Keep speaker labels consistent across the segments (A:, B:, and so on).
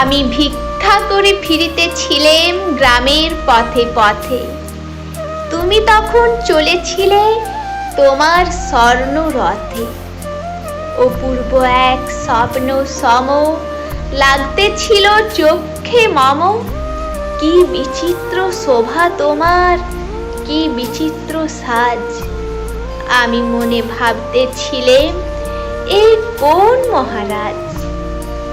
A: আমি ভিক্ষা করে ফিরিতেছিলেম গ্রামের পথে পথে। তুমি তখন চলেছিলে তোমার স্বর্ণ রথে অপূর্ব এক স্বপ্ন সম, লাগতেছিল চোখে মম। কি বিচিত্র শোভা তোমার, কি বিচিত্র সাজ। আমি মনে ভাবতেছিলেম এই কোন মহারাজ?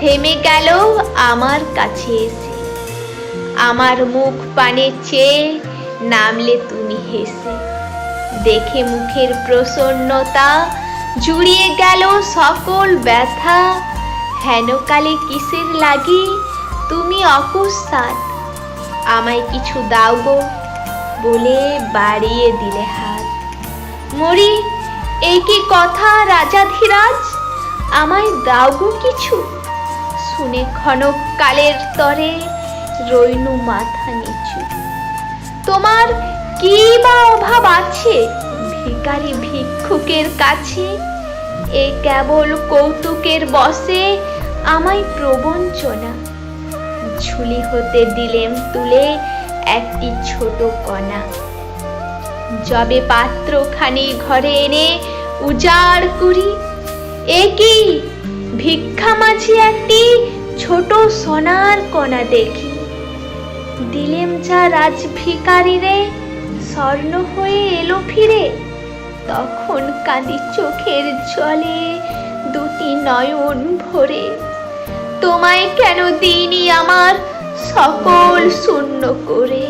A: থেমে গেল আমার কাছে এসে। আমার মুখ পানে চেয়ে নামলে তুমি হেসে। দেখে মুখের প্রসন্নতা জুড়িয়ে গেল সকল ব্যথা। হেনকালে কিসের লাগি? তুমি অকুস্তাদ আমায় কিছু দাও গো বলে বাড়িয়ে দিলে হাত। মরি এই কি কথা রাজাধিরাজ? আমায় দাও গো কিছু। শুনে ক্ষণক কালের তরে রইনু মাথা নিচু। তোমার কি বা অভাব আছে ভিখারি ভিক্ষুকের কাছে? এ কেবল কৌতুকের বসে আমায় প্রবঞ্চনা। ঝুলি হতে দিলেম তুলে একটি ছোট কণা। যবে পাত্রখানি ঘরে এনে উজাড় করি, এ কি ভিক্ষা মাঝি একটি ছোট সোনার কণা দেখি। দিলেম যা রাজ ভিকারিরে স্বর্ণ হয়ে এলো ফিরে। তখন কাঁদি চোখের জলে দুটি নয়ন ভরে। তোমায় কেন দিইনি আমার সকল শূন্য করে?